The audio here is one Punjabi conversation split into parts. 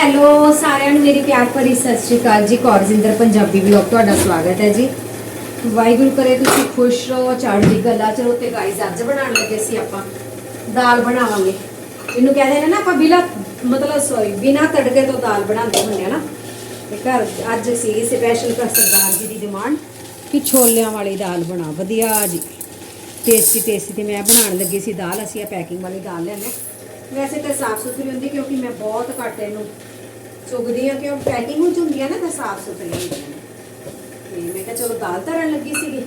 ਹੈਲੋ, ਸਾਰਿਆਂ ਨੂੰ ਮੇਰੀ ਪਿਆਰ ਭਰੀ ਸਤਿ ਸ਼੍ਰੀ ਅਕਾਲ ਜੀ। ਕੌਰਜਿੰਦਰ ਪੰਜਾਬੀ ਵਲੌਗ, ਤੁਹਾਡਾ ਸਵਾਗਤ ਹੈ ਜੀ। ਵਾਹਿਗੁਰੂ ਕਰੇ ਤੁਸੀਂ ਖੁਸ਼ ਰਹੋ, ਚੜ੍ਹਦੀ ਗੱਲਾਂ ਚਲੋ ਰਹੋ ਤੇ ਗਾਈਜ਼ ਅੱਜ ਬਣਾਉਣ ਲੱਗੇ ਸੀ ਆਪਾਂ, ਦਾਲ ਬਣਾਵਾਂਗੇ। ਇਹਨੂੰ ਕਹਿੰਦੇ ਨੇ ਨਾ ਆਪਾਂ ਬਿਲਾ ਮਤਲਬ ਸੌਰੀ ਬਿਨਾ ਤੜਕੇ ਤੋਂ ਦਾਲ ਬਣਾਉਂਦੇ ਹੁੰਦੇ ਆ ਨਾ। ਤੇ ਘਰ ਅੱਜ ਸੀ ਸਪੈਸ਼ਲ ਕਰ ਸਰਦਾਰ ਜੀ ਦੀ ਡਿਮਾਂਡ ਕਿ ਛੋਲਿਆਂ ਵਾਲੀ ਦਾਲ ਬਣਾ, ਵਧੀਆ ਜੀ। ਟੇਸਟੀ ਟੇਸਟੀ ਤੇ ਮੈਂ ਬਣਾਉਣ ਲੱਗੀ ਸੀ ਦਾਲ, ਅਸੀਂ ਆ ਪੈਕਿੰਗ ਵਾਲੀ ਦਾਲ ਲੈਣੇ ਵੈਸੇ ਤਾਂ ਸਾਫ਼ ਸੁਥਰੀ ਹੁੰਦੀ ਕਿਉਂਕਿ ਮੈਂ ਬਹੁਤ ਘੱਟ ਇਹਨੂੰ ਚੁਗਦੀ ਆ ਕਿ ਪੈਕਿੰਗ ਵਿੱਚ ਹੁੰਦੀ ਨਾ ਤਾਂ ਸਾਫ਼ ਸੁਥਰੀਆਂ ਹੁੰਦੀ ਆ ਤੇ ਮੈਂ ਕਿਹਾ ਚਲੋ ਦਾਲ ਧਰਨ ਲੱਗੀ ਸੀਗੀ।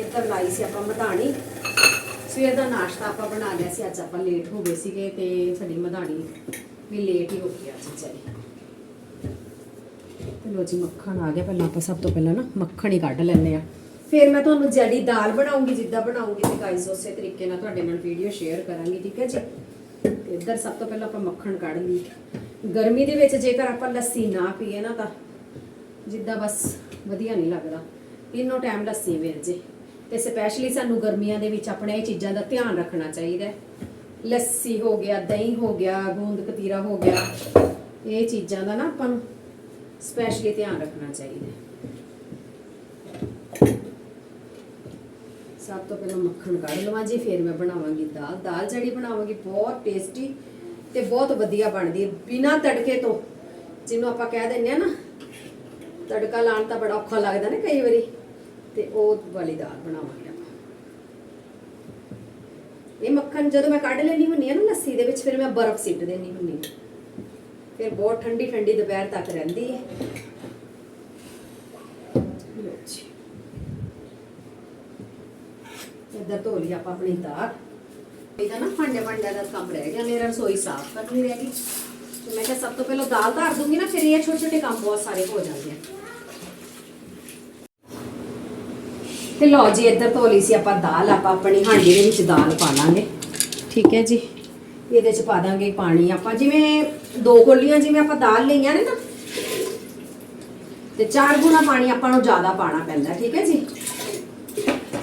ਇੱਧਰ ਲਾਈ ਸੀ ਆਪਾਂ ਮਧਾਣੀ। ਸਵੇਰ ਦਾ ਨਾਸ਼ਤਾ ਆਪਾਂ ਬਣਾ ਲਿਆ ਸੀ, ਅੱਜ ਆਪਾਂ ਲੇਟ ਹੋ ਗਏ ਸੀਗੇ ਤੇ ਸਾਡੀ ਮਧਾਣੀ ਵੀ ਲੇਟ ਹੀ ਹੋ ਗਈ ਅੱਜ ਵਿਚਾਰੀ। ਤੇ ਲੋ ਜੀ, ਮੱਖਣ ਆ ਗਿਆ ਪਹਿਲਾਂ ਆਪਾਂ ਸਭ ਤੋਂ ਪਹਿਲਾਂ ਨਾ, ਮੱਖਣ ਹੀ ਕੱਢ ਲੈਂਦੇ ਆ ਫਿਰ ਮੈਂ ਤੁਹਾਨੂੰ ਜਿਹੜੀ ਦਾਲ ਬਣਾਉਂਗੀ, ਜਿੱਦਾਂ ਬਣਾਉਂਗੀ ਤੇ ਗਾਈਸ ਉਸੇ ਤਰੀਕੇ ਨਾਲ ਤੁਹਾਡੇ ਨਾਲ ਵੀਡੀਓ ਸ਼ੇਅਰ ਕਰਾਂਗੀ, ਠੀਕ ਹੈ ਜੀ? ਇੱਧਰ ਸਭ ਤੋਂ ਪਹਿਲਾਂ ਆਪਾਂ ਮੱਖਣ ਕੱਢ ਲਈ। ਗਰਮੀ ਦੇ ਵਿੱਚ ਜੇਕਰ ਆਪਾਂ ਲੱਸੀ ਨਾ ਪੀਏ ਨਾ ਤਾਂ ਜਿੱਦਾਂ ਬਸ ਵਧੀਆ ਨਹੀਂ ਲੱਗਦਾ। ਤਿੰਨੋਂ ਟਾਈਮ ਲੱਸੀ ਮਿਲ ਜੇ। ਤੇ ਸਪੈਸ਼ਲੀ ਸਾਨੂੰ ਗਰਮੀਆਂ ਦੇ ਵਿੱਚ ਆਪਣੇ ਇਹ ਚੀਜ਼ਾਂ ਦਾ ਧਿਆਨ ਰੱਖਣਾ ਚਾਹੀਦਾ ਲੱਸੀ ਹੋ ਗਿਆ, ਦਹੀਂ ਹੋ ਗਿਆ, ਗੂੰਦ ਕਤੀਰਾ ਹੋ ਗਿਆ, ਇਹ ਚੀਜ਼ਾਂ ਦਾ ਨਾ ਆਪਾਂ ਨੂੰ ਸਪੈਸ਼ਲੀ ਧਿਆਨ ਰੱਖਣਾ ਚਾਹੀਦਾ ਸਭ ਤੋਂ ਪਹਿਲਾਂ ਮੱਖਣ ਕੱਢ ਲਵਾਂ ਜੀ, ਫਿਰ ਮੈਂ ਬਣਾਵਾਂਗੀ ਦਾਲ। ਦਾਲ ਜਿਹੜੀ ਬਣਾਵਾਂਗੀ ਬਹੁਤ ਟੇਸਟੀ ਤੇ ਬਹੁਤ ਵਧੀਆ ਬਣਦੀ ਹੈ, ਬਿਨਾਂ ਤੜਕੇ ਤੋਂ। ਜਿਹਨੂੰ ਆਪਾਂ ਕਹਿ ਦਿੰਦੇ ਆ ਨਾ, ਤੜਕਾ ਲਾਉਣ ਤਾਂ ਬੜਾ ਔਖਾ ਲੱਗਦਾ ਨਾ ਕਈ ਵਾਰੀ, ਤੇ ਉਹ ਵਾਲੀ ਦਾਲ ਬਣਾਵਾਂਗੇ ਆਪਾਂ। ਇਹ ਮੱਖਣ ਜਦੋਂ ਮੈਂ ਕੱਢ ਲੈਣੀ ਹੁੰਨੀ ਆ ਨਾ ਲੱਸੀ ਦੇ ਵਿੱਚ, ਫਿਰ ਮੈਂ ਬਰਫ਼ ਸਿੱਟ ਦੇਣੀ ਹੁੰਨੀ ਫਿਰ ਬਹੁਤ ਠੰਡੀ ਠੰਡੀ ਦੁਪਹਿਰ ਤੱਕ ਰਹਿੰਦੀ ਹੈ। ਇੱਧਰ ਧੋ ਲਈ ਆਪਾਂ ਆਪਣੀ ਦਾਲ। ਇਹਦਾ ਨਾ ਭਾਂਡੇ ਭਾਂਡਿਆਂ ਦਾ ਕੰਮ ਰਹਿ ਗਿਆ ਮੇਰਾ ਰਸੋਈ ਸਾਫ਼ ਕਰਨੀ ਰਹਿ ਗਈ। ਤੇ ਮੈਂ ਕਿਹਾ ਸਭ ਤੋਂ ਪਹਿਲਾਂ ਦਾਲ ਧਰ ਦੂੰਗੀ ਨਾ ਫਿਰ ਇਹ ਛੋਟੇ ਛੋਟੇ ਕੰਮ ਬਹੁਤ ਸਾਰੇ ਹੋ ਜਾਂਦੇ ਆ। ਤੇ ਲਓ ਜੀ ਇੱਧਰ ਧੋ ਲਈ ਸੀ ਆਪਾਂ ਦਾਲ ਆਪਾਂ ਆਪਣੀ ਹਾਂਡੀ ਦੇ ਵਿੱਚ ਦਾਲ ਪਾ ਲਾਂਗੇ। ਠੀਕ ਹੈ ਜੀ। ਇਹਦੇ ਚ ਪਾ ਦਾਂਗੇ ਪਾਣੀ ਆਪਾਂ ਜਿਵੇਂ ਦੋ ਕੋਲੀਆਂ ਜਿਵੇਂ ਆਪਾਂ ਦਾਲ ਲਈਆਂ ਨੇ ਨਾ। ਤੇ ਚਾਰ ਗੁਣਾ ਪਾਣੀ ਆਪਾਂ ਨੂੰ ਜ਼ਿਆਦਾ ਪਾਣਾ ਪੈਂਦਾ ਠੀਕ ਹੈ ਜੀ।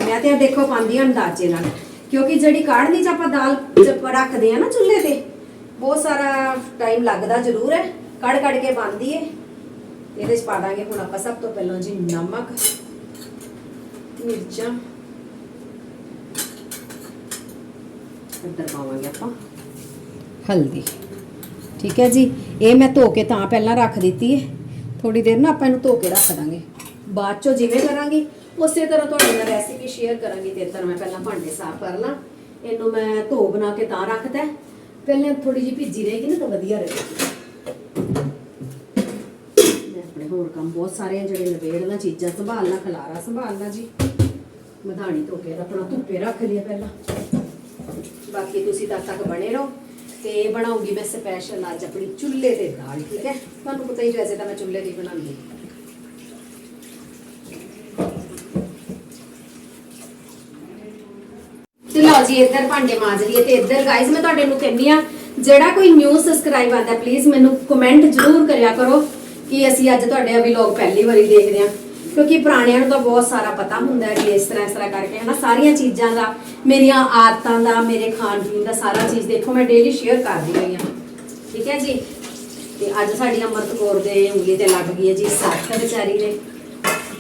ਮੈਂ ਤੇ ਦੇਖੋ ਪਾਉਂਦੀ ਹਾਂ ਅੰਦਾਜ਼ੇ ਨਾਲ। ਕਿਉਂਕਿ ਜਿਹੜੀ ਕਾੜਨੀ ਚ ਆਪਾਂ ਦਾਲ ਚ ਰੱਖਦੇ ਆ ਨਾ ਚੁੱਲ੍ਹੇ ਤੇ ਬਹੁਤ ਸਾਰਾ ਟਾਈਮ ਲੱਗਦਾ ਜ਼ਰੂਰ ਹੈ। ਕੜ ਕੜ ਕੇ ਬਣਦੀ ਹੈ ਇਹਦੇ ਚ ਪਾ ਦਾਂਗੇ ਹੁਣ ਆਪਾਂ ਸਭ ਤੋਂ ਪਹਿਲਾਂ ਜੀ ਨਮਕ ਮਿਰਚਾਂ। ਇੱਧਰ ਪਾਵਾਂਗੇ ਆਪਾਂ। ਹਲਦੀ। ਠੀਕ ਹੈ ਜੀ। ਇਹ ਮੈਂ ਧੋ ਕੇ ਤਾਂ ਪਹਿਲਾਂ ਰੱਖ ਦਿੱਤੀ ਹੈ ਥੋੜੀ ਦੇਰ ਨਾ ਆਪਾਂ ਇਹਨੂੰ ਧੋ ਕੇ ਰੱਖ ਦਾਂਗੇ। ਬਾਅਦ ਚੋਂ ਜਿਵੇਂ ਕਰਾਂਗੇ ਉਸੇ ਤਰ੍ਹਾਂ ਤੁਹਾਡੇ ਨਾਲ ਰੈਸਿਪੀ ਸ਼ੇਅਰ ਕਰਾਂਗੀ ਤੇ ਇੱਧਰ ਮੈਂ ਪਹਿਲਾਂ ਭਾਂਡੇ ਸਾਫ਼ ਕਰ ਲਾਂ। ਇਹਨੂੰ ਮੈਂ ਧੋ ਬਣਾ ਕੇ ਤਾਂ ਰੱਖਦਾ ਪਹਿਲਾਂ ਥੋੜੀ ਜਿਹੀ ਭਿੱਜੀ ਰਹੇਗੀ ਨਾ ਤਾਂ ਵਧੀਆ ਰਹੇਗੀ। ਮੈਂ ਆਪਣੇ ਹੋਰ ਕੰਮ ਬਹੁਤ ਸਾਰੇ ਆ ਜਿਹੜੇ ਨਵੇੜਨਾ ਚੀਜ਼ਾਂ ਸੰਭਾਲਣਾ ਖਲਾਰਾ ਸੰਭਾਲਣਾ ਜੀ। ਮਧਾਣੀ ਧੋ ਕੇ ਆਪਣਾ ਧੁੱਪੇ ਰੱਖ ਲਿਆ ਪਹਿਲਾਂ। ਬਾਕੀ ਤੁਸੀਂ ਤਦ ਤੱਕ ਬਣੇ ਰਹੋ ਤੇ ਬਣਾਉਂਗੀ ਮੈਂ ਸਪੈਸ਼ਲ ਅੱਜ ਆਪਣੀ ਚੁੱਲ੍ਹੇ ਤੇ ਦਾਲ, ਠੀਕ ਹੈ? ਤੁਹਾਨੂੰ ਪਤਾ ਹੀ ਵੈਸੇ ਤਾਂ ਮੈਂ ਚੁੱਲ੍ਹੇ ਦੀ ਬਣਾਉਂਦੀ ਤੇ ਲਓ ਜੀ, ਇੱਧਰ ਭਾਂਡੇ ਮਾਂਜ ਲਈਏ ਤੇ ਇੱਧਰ ਗਾਇਜ਼ ਮੈਂ ਤੁਹਾਡੇ ਨੂੰ ਕਹਿੰਦੀ ਆ, ਜਿਹੜਾ ਕੋਈ ਨਿਊ ਸਬਸਕ੍ਰਾਈਬ ਆਂਦਾ ਪਲੀਜ਼ ਮੈਨੂੰ ਕਮੈਂਟ ਜ਼ਰੂਰ ਕਰਿਆ ਕਰੋ ਕਿ ਅਸੀਂ ਅੱਜ ਤੁਹਾਡੇ ਆ ਵਲੌਗ ਪਹਿਲੀ ਵਾਰੀ ਦੇਖਦੇ ਆ। ਕਿਉਂਕਿ ਪੁਰਾਣਿਆਂ ਨੂੰ ਤਾਂ ਬਹੁਤ ਸਾਰਾ ਪਤਾ ਹੁੰਦਾ ਹੈ ਕਿ ਇਸ ਤਰ੍ਹਾਂ ਇਸ ਤਰ੍ਹਾਂ ਕਰਕੇ, ਹਨਾ, ਸਾਰੀਆਂ ਚੀਜ਼ਾਂ ਦਾ, ਮੇਰੀਆਂ ਆਦਤਾਂ ਦਾ, ਮੇਰੇ ਖਾਣ ਪੀਣ ਦਾ ਸਾਰਾ ਚੀਜ਼ ਦੇਖੋ, ਮੈਂ ਡੇਲੀ ਸ਼ੇਅਰ ਕਰਦੀ ਰਹੀ ਹਾਂ ਠੀਕ ਹੈ ਜੀ? ਤੇ ਅੱਜ ਸਾਡੀ ਅਮਰਤ ਕੌਰ ਦੇ ਉਂਗਲੀ ਤੇ ਲੱਗ ਗਈ ਹੈ ਜੀ ਸੱਟ ਵਿਚਾਰੀ ਨੇ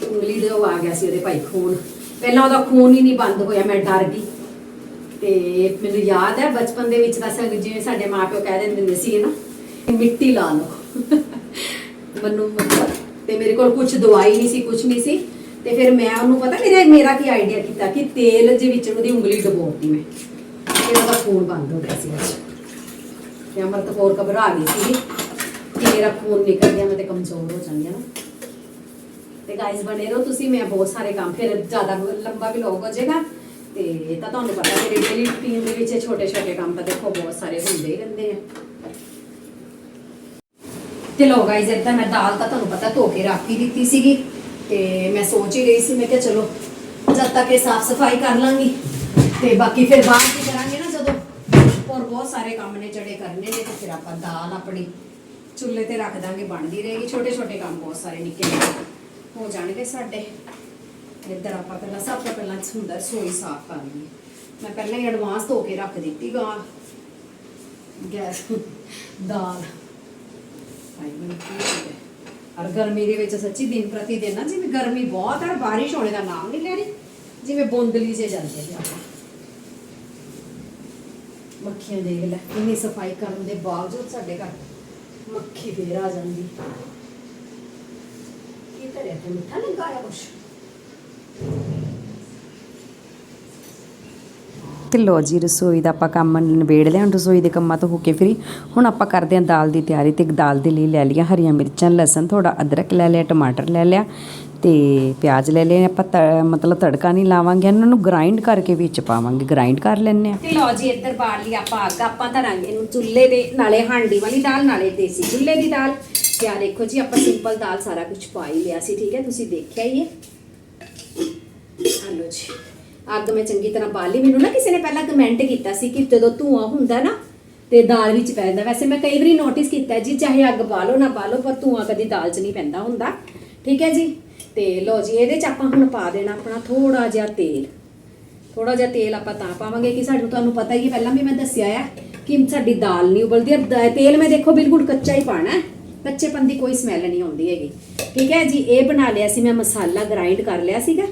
ਉਂਗਲੀ ਦੇ ਉਹ ਆ ਗਿਆ ਸੀ ਉਹਦੇ ਭਾਈ ਖੂਨ। ਪਹਿਲਾਂ ਉਹਦਾ ਖੂਨ ਹੀ ਨਹੀਂ ਬੰਦ ਹੋਇਆ, ਮੈਂ ਡਰ ਗਈ। ਤੇ ਮੈਨੂੰ ਯਾਦ ਹੈ, ਬਚਪਨ ਦੇ ਵਿੱਚ ਤਾਂ ਸਾਨੂੰ ਜਿਵੇਂ ਸਾਡੇ ਮਾਪਿਓ ਕਹਿ ਦਿੰਦੇ ਹੁੰਦੇ ਸੀ ਨਾ ਮਿੱਟੀ ਲਾ ਲਓ। ਮੈਨੂੰ ਮਤਲਬ, ਤੇ ਮੇਰੇ ਕੋਲ ਕੁਝ ਦਵਾਈ ਨਹੀਂ ਸੀ ਕੁਝ ਨਹੀਂ ਸੀ। ਤੇ ਫਿਰ ਮੈਂ ਉਹਨੂੰ ਪਤਾ, ਮੇਰਾ ਮੇਰਾ ਕੀ ਆਈਡੀਆ ਕੀਤਾ ਕਿ ਤੇਲ ਦੇ ਵਿੱਚ ਉਹਦੀ ਉਂਗਲੀ ਡਬੋਤੀ ਮੈਂ। ਫਿਰ ਉਹਦਾ ਖੂਨ ਬੰਦ ਹੋ ਗਿਆ ਸੀ ਅੱਜ ਤੇ ਅਮਰਤ ਹੋਰ ਘਬਰਾ ਗਈ ਸੀ ਕਿ ਮੇਰਾ ਖੂਨ ਨਿਕਲ ਗਿਆ, ਮੈਂ ਤੇ ਕਮਜ਼ੋਰ ਹੋ ਜਾਂਦੀ ਹਾਂ ਨਾ। ਤੇ ਗਾਇਸ ਬਣੇ ਰਹੋ ਤੁਸੀਂ, ਮੈਂ ਬਹੁਤ ਸਾਰੇ ਕੰਮ, ਫਿਰ ਜ਼ਿਆਦਾ ਲੰਬਾ ਵੀ ਲੋਗ ਹੋ ਜਾਏਗਾ। ਤੇ ਤਾਂ ਤੁਹਾਨੂੰ ਪਤਾ ਮੇਰੇ ਡੇਲੀ ਰੂਟੀਨ ਦੇ ਵਿੱਚ ਛੋਟੇ ਛੋਟੇ ਕੰਮ ਤਾਂ ਦੇਖੋ ਬਹੁਤ ਸਾਰੇ ਹੁੰਦੇ ਹੀ ਰਹਿੰਦੇ ਆ। ਤੇ ਲੋ ਗਾਇਸ ਇੱਦਾਂ ਮੈਂ ਦਾਲ ਤਾਂ ਤੁਹਾਨੂੰ ਪਤਾ ਧੋ ਕੇ ਰੱਖ ਹੀ ਦਿੱਤੀ ਸੀਗੀ ਤੇ ਮੈਂ ਸੋਚ ਹੀ ਰਹੀ ਸੀ, ਮੈਂ ਕਿਹਾ ਚਲੋ ਜਦ ਤੱਕ ਇਹ ਸਾਫ਼ ਸਫ਼ਾਈ ਕਰ ਲਾਂਗੀ ਤੇ ਬਾਕੀ ਫਿਰ ਬਾਅਦ ਚ ਕਰਾਂਗੇ ਨਾ ਜਦੋਂ। ਹੋਰ ਬਹੁਤ ਸਾਰੇ ਕੰਮ ਨੇ ਜਿਹੜੇ ਕਰਨੇ ਨੇ ਤੇ ਫਿਰ ਆਪਾਂ ਦਾਲ ਆਪਣੀ ਚੁੱਲ੍ਹੇ ਤੇ ਰੱਖ ਦਾਂਗੇ, ਬਣਦੀ ਰਹੇਗੀ। ਛੋਟੇ ਛੋਟੇ ਕੰਮ ਬਹੁਤ ਸਾਰੇ ਨਿੱਕੇ ਨਿੱਕੇ ਹੋ ਜਾਣਗੇ ਸਾਡੇ। ਇੱਧਰ ਆਪਾਂ ਪਹਿਲਾਂ ਸਭ ਤੋਂ ਪਹਿਲਾਂ ਸੁੰਦਰ ਸੋਈ ਸਾਫ਼ ਕਰ ਮੈਂ ਪਹਿਲਾਂ ਹੀ ਐਡਵਾਂਸ ਧੋ ਕੇ ਰੱਖ ਦਿੱਤੀ ਗਾ ਗੈਸ, ਦਾਲ। ਸਫ਼ਾਈ ਬਣੀ ਕੀ ਔਰ ਗਰਮੀ ਦੇ ਵਿੱਚ ਸੱਚੀ ਦਿਨ ਪ੍ਰਤੀ ਦਿਨ ਨਾ ਜਿਵੇਂ ਗਰਮੀ ਬਹੁਤ ਹੈ, ਬਾਰਿਸ਼ ਹੋਣੇ ਦਾ ਨਾਮ ਨਹੀਂ ਲੈ ਰਹੀ। ਜਿਵੇਂ ਬੁੰਦਲੀ ਜੇ ਜਾਂਦੇ ਨੇ ਆਪਾਂ। ਮੱਖੀਆਂ ਦੇਖ ਲੈ ਇੰਨੀ ਸਫ਼ਾਈ ਕਰਨ ਦੇ ਬਾਵਜੂਦ ਸਾਡੇ ਘਰ ਮੱਖੀ ਫੇਰ ਆ ਜਾਂਦੀ। ਕੀ ਕਰੇ ਤੇ? ਮਿੱਠਾ ਲਗਾਇਆ ਕੁਛ? ਤੇ ਲੋ ਜੀ, ਰਸੋਈ ਦਾ ਆਪਾਂ ਕੰਮ ਨਿਬੇੜ ਲਿਆ, ਹੁਣ ਰਸੋਈ ਦੇ ਕੰਮਾਂ ਤੋਂ ਹੋ ਕੇ ਫਰੀ ਹੁਣ ਆਪਾਂ ਕਰਦੇ ਹਾਂ ਦਾਲ ਦੀ ਤਿਆਰੀ ਤੇ ਦਾਲ ਦੇ ਲਈ ਲੈ ਲਈਆਂ ਹਰੀਆਂ ਮਿਰਚਾਂ, ਲਸਣ ਥੋੜਾ ਅਦਰਕ ਲੈ ਲਿਆ, ਟਮਾਟਰ ਲੈ ਲਿਆ ਤੇ ਪਿਆਜ਼ ਲੈ ਲਏ, ਆਪਾਂ ਤ- ਮਤਲਬ ਤੜਕਾ ਨਹੀਂ ਲਾਵਾਂਗੇ, ਇਹਨਾਂ ਨੂੰ ਗ੍ਰਾਈਂਡ ਕਰਕੇ ਵਿੱਚ ਪਾਵਾਂਗੇ ਗ੍ਰਾਈਂਡ ਕਰ ਲੈਣੇ ਆ ਤੇ ਲਓ ਜੀ, ਇੱਧਰ ਬਾੜ ਲਈ ਆਪਾਂ ਅੱਗ, ਆਪਾਂ ਧਰਾਂਗੇ ਇਹਨੂੰ ਚੁੱਲ੍ਹੇ ਦੇ ਨਾਲੇ ਹਾਂਡੀ ਵਾਲੀ ਦਾਲ, ਨਾਲੇ ਦੇਸੀ ਚੁੱਲ੍ਹੇ ਦੀ ਦਾਲ ਤੇ ਆ ਦੇਖੋ ਜੀ, ਆਪਾਂ ਸਿੰਪਲ ਦਾਲ ਸਾਰਾ ਕੁਝ ਪਾ ਹੀ ਲਿਆ ਸੀ, ਠੀਕ ਹੈ, ਤੁਸੀਂ ਦੇਖਿਆ ਹੀ ਹੈ। ਆ ਜੀ। ਅੱਗ ਮੈਂ ਚੰਗੀ ਤਰ੍ਹਾਂ ਬਾਲ ਲਈ। ਮੈਨੂੰ ਨਾ ਕਿਸੇ ਨੇ ਪਹਿਲਾਂ ਕਮੈਂਟ ਕੀਤਾ ਸੀ ਕਿ ਜਦੋਂ ਧੂਆਂ ਹੁੰਦਾ ਨਾ ਤੇ ਦਾਲ ਵਿੱਚ ਪੈ ਜਾਂਦਾ। ਵੈਸੇ ਮੈਂ ਕਈ ਵਾਰੀ ਨੋਟਿਸ ਕੀਤਾ ਜੀ, ਚਾਹੇ ਅੱਗ ਬਾਲੋ ਨਾ ਬਾਲੋ, ਪਰ ਧੂਆਂ ਕਦੀ ਦਾਲ 'ਚ ਨਹੀਂ ਪੈਂਦਾ ਹੁੰਦਾ। ਠੀਕ ਹੈ ਜੀ? ਤੇ ਲਓ ਜੀ, ਇਹਦੇ 'ਚ ਆਪਾਂ ਹੁਣ ਪਾ ਦੇਣਾ ਆਪਣਾ ਥੋੜਾ ਜਿਹਾ ਤੇਲ। ਥੋੜਾ ਜਿਹਾ ਤੇਲ ਆਪਾਂ ਤਾਂ ਪਾਵਾਂਗੇ ਕਿ ਸਾਨੂੰ ਤੁਹਾਨੂੰ ਪਤਾ ਹੀ ਹੈ, ਪਹਿਲਾਂ ਵੀ ਮੈਂ ਦੱਸਿਆ ਆ ਕਿ ਸਾਡੀ ਦਾਲ ਨਹੀਂ ਉਬਲਦੀ। ਔਰ ਤੇਲ ਮੈਂ ਦੇਖੋ ਬਿਲਕੁਲ ਕੱਚਾ ਹੀ ਪਾਣਾ ਹੈ। ਕੱਚੇਪਨ ਦੀ ਕੋਈ ਸਮੈਲ ਨਹੀਂ ਆਉਂਦੀ ਹੈਗੀ। ਠੀਕ ਹੈ ਜੀ? ਇਹ ਬਣਾ ਲਿਆ ਸੀ, ਮੈਂ ਮਸਾਲਾ ਗ੍ਰਾਈਂਡ ਕਰ ਲਿਆ ਸੀਗਾ।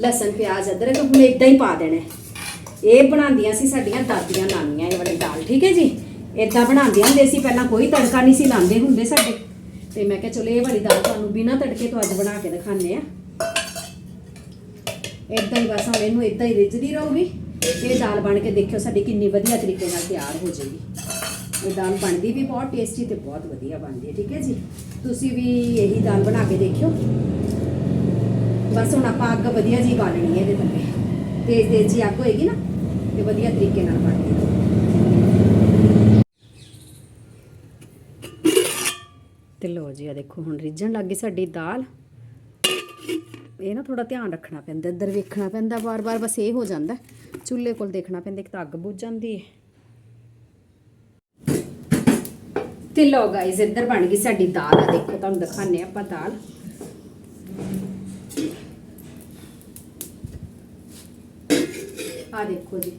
ਲਸਣ, ਪਿਆਜ਼, ਅਦਰਕ ਹੁਣ ਇਦਾਂ ਹੀ ਪਾ ਦੇਣਾ ਇਹ ਬਣਾਉਂਦੀਆਂ ਸੀ ਸਾਡੀਆਂ ਦਾਦੀਆਂ ਨਾਨੀਆਂ, ਇਹ ਵਾਲੀ ਦਾਲ, ਠੀਕ ਹੈ ਜੀ? ਇਦਾਂ ਬਣਾਉਂਦੀਆਂ ਹੁੰਦੇ ਸੀ, ਪਹਿਲਾਂ ਕੋਈ ਤੜਕਾ ਨਹੀਂ ਸੀ ਲਾਉਂਦੇ ਹੁੰਦੇ ਸਾਡੇ। ਤੇ ਮੈਂ ਕਿਹਾ, ਚਲੋ ਇਹ ਵਾਲੀ ਦਾਲ ਤੁਹਾਨੂੰ ਬਿਨਾਂ ਤੜਕੇ ਤੋਂ ਅੱਜ ਬਣਾ ਕੇ ਦਿਖਾਉਂਦੇ ਆ ਇਦਾਂ ਹੀ ਬਸ ਹੁਣ ਇਹਨੂੰ ਇਦਾਂ ਹੀ ਰਿੱਝਦੀ ਰਹੂਗੀ। ਇਹ ਦਾਲ ਬਣ ਕੇ ਦੇਖਿਓ ਸਾਡੀ ਕਿੰਨੀ ਵਧੀਆ ਤਰੀਕੇ ਨਾਲ ਤਿਆਰ ਹੋ ਜਾਏਗੀ। ਇਹ ਦਾਲ ਬਣਦੀ ਵੀ ਬਹੁਤ ਟੇਸਟੀ ਤੇ ਬਹੁਤ ਵਧੀਆ ਬਣਦੀ ਹੈ, ਠੀਕ ਹੈ ਜੀ? ਤੁਸੀਂ ਵੀ ਇਹੀ ਦਾਲ ਬਣਾ ਕੇ ਦੇਖਿਓ। ਬਸ ਹੁਣ ਆਪਾਂ ਅੱਗ ਵਧੀਆ ਜੀ ਬਾਲਣੀ ਹੈ ਇਹਦੇ ਥੱਲੇ। ਤੇਜ਼ ਤੇਜ਼ ਜੀ ਅੱਗ ਹੋਏਗੀ ਨਾ, ਤੇ ਵਧੀਆ ਤਰੀਕੇ ਨਾਲ ਬਣਦੀ ਤੇ ਲੋ ਜੀ ਆ ਦੇਖੋ, ਹੁਣ ਰਿੱਝਣ ਲੱਗ ਗਈ ਸਾਡੀ ਦਾਲ। ਇਹ ਨਾ ਥੋੜਾ ਧਿਆਨ ਰੱਖਣਾ ਪੈਂਦਾ, ਇੱਧਰ ਵੇਖਣਾ ਪੈਂਦਾ ਵਾਰ-ਵਾਰ, ਬਸ ਇਹ ਹੋ ਜਾਂਦਾ। ਚੁੱਲ੍ਹੇ ਕੋਲ ਦੇਖਣਾ ਪੈਂਦਾ, ਇੱਕ ਤਾਂ ਅੱਗ ਬੁੱਝ ਜਾਂਦੀ ਹੈ ਤੇ ਲੋ ਗਾਇਜ਼ ਇੱਧਰ ਬਣ ਗਈ ਸਾਡੀ ਦਾਲ। ਆ ਦੇਖੋ, ਤੁਹਾਨੂੰ ਦਿਖਾਣੇ ਆਪਾਂ ਦਾਲ। ਆ ਦੇਖੋ ਜੀ।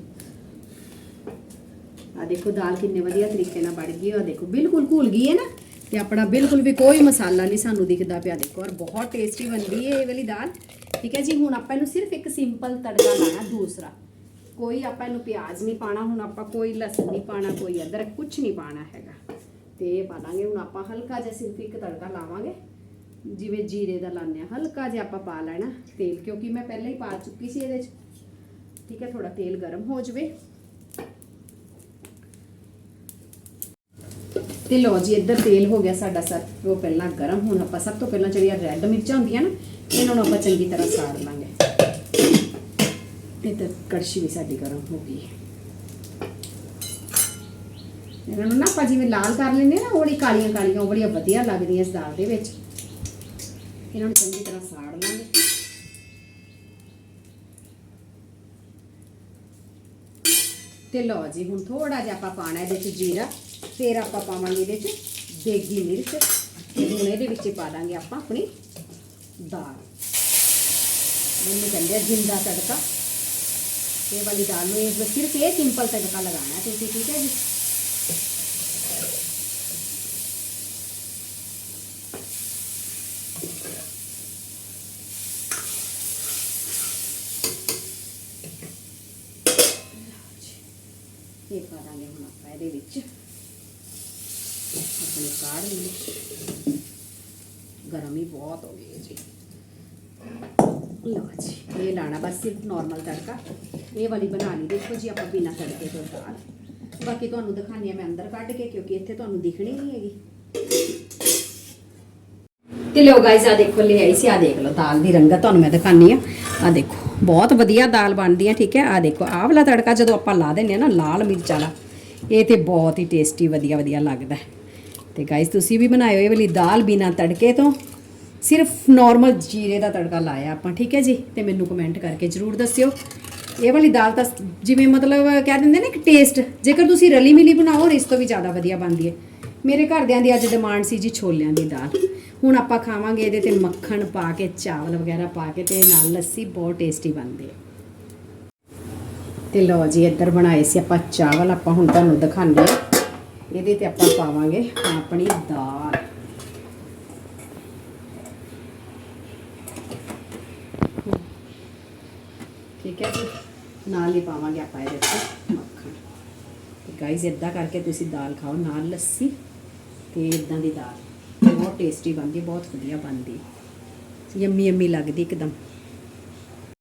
ਆ ਦੇਖੋ, ਦਾਲ ਕਿੰਨੇ ਵਧੀਆ ਤਰੀਕੇ ਨਾਲ ਬਣ ਗਈ ਆ ਦੇਖੋ, ਬਿਲਕੁਲ ਘੁਲ ਗਈ ਹੈ ਨਾ। ਤੇ ਆਪਣਾ ਬਿਲਕੁਲ ਵੀ ਕੋਈ ਮਸਾਲਾ ਨਹੀਂ ਸਾਨੂੰ ਦਿਖਦਾ ਪਿਆ, ਦੇਖੋ, ਔਰ ਬਹੁਤ ਟੇਸਟੀ ਬਣਦੀ ਹੈ ਇਹ ਵਾਲੀ ਦਾਲ। ਠੀਕ ਹੈ ਜੀ, ਹੁਣ ਆਪਾਂ ਇਹਨੂੰ ਸਿਰਫ ਇੱਕ ਸਿੰਪਲ ਤੜਕਾ ਲਾਣਾ, ਦੂਸਰਾ। ਕੋਈ ਆਪਾਂ ਇਹਨੂੰ ਪਿਆਜ਼ ਨਹੀਂ ਪਾਣਾ ਹੁਣ ਆਪਾਂ ਕੋਈ ਲਸਣ ਨਹੀਂ ਪਾਣਾ ਕੋਈ ਅਦਰਕ ਕੁਝ ਨਹੀਂ ਪਾਣਾ ਹੈਗਾ। ਤੇ ਇਹ ਪਾ ਲਾਂਗੇ, ਹੁਣ ਆਪਾਂ ਹਲਕਾ ਜਿਹਾ ਸਿਰਫ ਇੱਕ ਤੜਕਾ ਲਾਵਾਂਗੇ। ਜਿਵੇਂ ਜੀਰੇ ਦਾ ਲਾਉਂਦੇ ਆ ਹਲਕਾ ਜਿਹਾ ਆਪਾਂ ਪਾ ਲੈਣਾ ਤੇਲ, ਕਿਉਂਕਿ ਮੈਂ ਪਹਿਲਾਂ ਹੀ ਪਾ ਚੁੱਕੀ ਸੀ ਇਹਦੇ 'ਚ। ਠੀਕ ਹੈ ਥੋੜਾ ਤੇਲ ਗਰਮ ਹੋ ਜਵੇ। ਤੇ ਲੋ ਜੀ, ਇੱਧਰ ਤੇਲ ਹੋ ਗਿਆ ਸਾਡਾ ਸਰ। ਉਹ ਪਹਿਲਾਂ ਗਰਮ, ਹੁਣ ਆਪਾਂ ਸਭ ਤੋਂ ਪਹਿਲਾਂ ਜਿਹੜੀਆਂ ਰੈੱਡ ਮਿਰਚਾਂ ਹੁੰਦੀਆਂ ਨਾ, ਇਹਨਾਂ ਨੂੰ ਆਪਾਂ ਚੰਗੀ ਤਰ੍ਹਾਂ ਸਾੜ ਲਾਂਗੇ। ਇੱਧਰ ਕੜਛੀ ਵੀ ਸਾਡੀ ਗਰਮ ਹੋ ਗਈ। ਇਹਨਾਂ ਨੂੰ ਨਾ ਆਪਾਂ ਜਿਵੇਂ ਲਾਲ ਕਰ ਲੈਂਦੇ ਆ ਨਾ, ਉਹ ਕਾਲੀਆਂ ਕਾਲੀਆਂ ਉਹ ਬੜੀਆਂ ਵਧੀਆ ਲੱਗਦੀਆਂ ਇਸ ਦਾਲ ਦੇ ਵਿੱਚ। ਇਹਨਾਂ ਨੂੰ ਚੰਗੀ ਤਰ੍ਹਾਂ ਸਾੜ ਲਾਂਗੇ। ਤੇ ਲਓ ਜੀ, ਹੁਣ ਥੋੜਾ ਜਿਹਾ ਆਪਾਂ ਪਾਣਾ ਇਹਦੇ ਚ ਜੀਰਾ, ਫਿਰ ਆਪਾਂ ਪਾਵਾਂਗੇ ਇਹਦੇ ਚ ਦੇਗੀ ਮਿਰਚ ਤੇ ਹੁਣ ਇਹਦੇ ਵਿੱਚ ਹੀ ਪਾ ਦਾਂਗੇ ਆਪਾਂ ਆਪਣੀ ਦਾਲ। ਇਹਨੂੰ ਕਹਿੰਦੇ ਆ ਜਿੰਦਾ ਤੜਕਾ। ਇਹ ਵਾਲੀ ਦਾਲ ਨੂੰ ਇਹ ਸਿਰਫ ਇਹ ਸਿੰਪਲ ਤੜਕਾ ਲਗਾਉਣਾ ਤੁਸੀਂ ਠੀਕ ਹੈ ਜੀ? ਇਹ ਪਾ ਦਾਂਗੇ ਹੁਣ ਆਪਾਂ ਇਹਦੇ ਵਿੱਚ। ਆਪਣੇ ਕਾੜ ਲਈ ਗਰਮ ਹੀ ਬਹੁਤ ਹੋ ਗਈ ਜੀ। ਲਓ ਜੀ, ਇਹ ਲਾਣਾ ਬਸ ਸਿਰਫ ਨਾਰਮਲ ਤੜਕਾ। ਇਹ ਵਾਲੀ ਬਣਾ ਲਈ। ਦੇਖੋ ਜੀ, ਆਪਾਂ ਬਿਨਾਂ ਤੜਕੇ ਤੋਂ ਦਾਲ। ਬਾਕੀ ਤੁਹਾਨੂੰ ਦਿਖਾਣੀ ਹੈ ਮੈਂ ਅੰਦਰ ਕੱਢ ਕੇ, ਕਿਉਂਕਿ ਇੱਥੇ ਤੁਹਾਨੂੰ ਦਿਖਣੀ ਨਹੀਂ ਹੈਗੀ। ਤੇ ਲੋ ਗਾਇਸ ਆ ਦੇਖੋ ਲੈ ਆਈ ਸੀ। ਆ ਦੇਖ ਲਓ, ਦਾਲ ਦੀ ਰੰਗਤ ਤੁਹਾਨੂੰ ਮੈਂ ਦਿਖਾਣੀ ਆ ਆ ਦੇਖੋ, ਬਹੁਤ ਵਧੀਆ ਦਾਲ ਬਣਦੀ ਹੈ ਠੀਕ ਹੈ? ਆ ਦੇਖੋ, ਆਹ ਵਾਲਾ ਤੜਕਾ ਜਦੋਂ ਆਪਾਂ ਲਾ ਦਿੰਨੇ ਆ ਨਾ, ਲਾਲ ਮਿਰਚ ਵਾਲਾ, ਇਹ ਤੇ ਬਹੁਤ ਹੀ ਟੇਸਟੀ ਵਧੀਆ ਵਧੀਆ ਲੱਗਦਾ ਹੈ। ਤੇ ਗਾਇਸ ਤੁਸੀਂ ਵੀ ਬਣਾਇਓ ਇਹ ਵਾਲੀ ਦਾਲ ਬਿਨਾ ਤੜਕੇ ਤੋਂ, ਸਿਰਫ ਨਾਰਮਲ ਜੀਰੇ ਦਾ ਤੜਕਾ ਲਾਇਆ ਆਪਾਂ, ਠੀਕ ਹੈ ਜੀ? ਤੇ ਮੈਨੂੰ ਕਮੈਂਟ ਕਰਕੇ ਜਰੂਰ ਦੱਸਿਓ। ਇਹ ਵਾਲੀ ਦਾਲ ਤਾਂ ਜਿਵੇਂ ਮਤਲਬ ਕਹਿ ਦਿੰਦੇ ਨੇ ਕਿ ਟੇਸਟ ਜੇਕਰ ਤੁਸੀਂ ਰਲੀ ਮਿਲੀ ਬਣਾਓ ਇਸ ਤੋਂ ਵੀ ਜ਼ਿਆਦਾ ਵਧੀਆ ਬਣਦੀ ਹੈ। ਮੇਰੇ ਘਰਦਿਆਂ ਦੀ ਅੱਜ ਡਿਮਾਂਡ ਸੀ ਜੀ ਛੋਲਿਆਂ ਦੀ ਦਾਲ। ਹੁਣ ਆਪਾਂ ਖਾਵਾਂਗੇ ਇਹਦੇ ਤੇ ਮੱਖਣ ਪਾ ਕੇ, ਚਾਵਲ ਵਗੈਰਾ ਪਾ ਕੇ ਤੇ ਨਾਲ ਲੱਸੀ ਬਹੁਤ ਟੇਸਟੀ ਬਣਦੀ ਹੈ। ਤੇ ਲਓ ਜੀ, ਇੱਧਰ ਬਣਾਏ ਸੀ ਆਪਾਂ ਚਾਵਲ, ਆਪਾਂ ਹੁਣ ਤੁਹਾਨੂੰ ਦਿਖਾਉਂਦੇ ਹਾਂ। ਇਹਦੇ ਤੇ ਆਪਾਂ ਪਾਵਾਂਗੇ ਆਪਣੀ ਦਾਲ। ਠੀਕ ਹੈ ਜੀ, ਨਾਲ ਹੀ ਪਾਵਾਂਗੇ ਆਪਾਂ ਇਹਦੇ ਤੇ ਮੱਖਣ। ਤੇ ਗਾਇਜ਼ ਇੱਦਾਂ ਕਰਕੇ ਤੁਸੀਂ ਦਾਲ ਖਾਓ, ਨਾਲ ਲੱਸੀ ਤੇ ਇਦਾਂ ਦੀ ਦਾਲ। ਬਹੁਤ ਟੇਸਟੀ ਬਣਦੀ ਬਹੁਤ ਵਧੀਆ ਬਣਦੀ। ਯੰਮੀ ਯੰਮੀ ਲੱਗਦੀ ਇੱਕਦਮ।